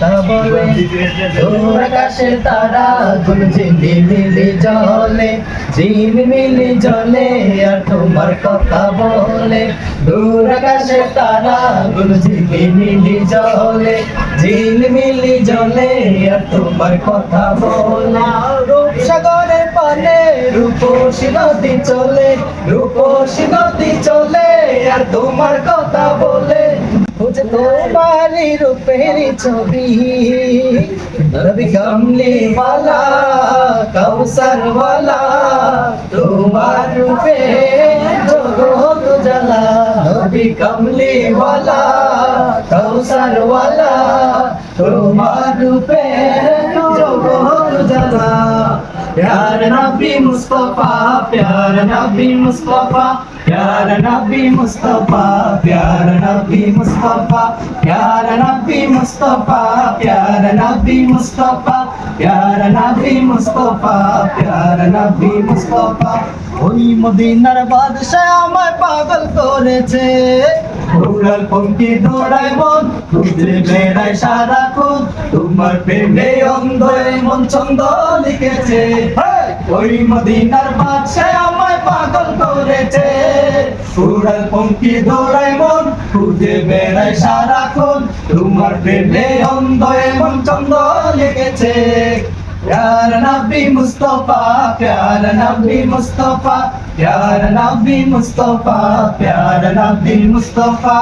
কথা বলে। আকাশের তারা গুলো ঝিলিমিলি জলে জলে আর তোমার কথা বলে। দূর আকাশের তারা ঝিলিমিলি জলে জলে আর তোমার কথা বলে। রূপসাগরের পানে রূপসী নদী চলে। রূপসী নদী চলে আর তোমার কথা বলে। বুঝে তোমারই রূপের ছবি নবী কামলি वाला কৌসর वाला তোমার রূপে জগৎ জ্বালা নবী কামলি वाला কৌসর वाला তোমার রূপে জগৎ জ্বালা प्यार नबी मुस्तफा प्यार नबी मुस्तफा प्यार नबी मुस्तफा प्यार नबी मुस्तफा प्यार नबी मुस्तफा प्यार नबी मुस्तफा प्यार नबी मुस्तफा प्यार नबी मुस्तफा ওই মদিনার বাদশাহ আমায় পাগল করেছে উড়াল পঙ্কি দৌড়ায় মন খুঁজে বেড়ায় সারাক্ষণ তোমার প্রেমে অন্ধ এই মন ছন্দ লিখেছে ওই মদিনার বাদশাহ আমায় পাগল করেছে উড়াল পঙ্কি দৌড়ায় মন খুঁজে বেড়ায় সারাক্ষণ তোমার প্রেমে অন্ধ এই মন ছন্দ লিখেছে प्यार नबी मुस्तफा प्यार नबी मुस्तफा प्यार नबी मुस्तफा प्यार नबी मुस्तफा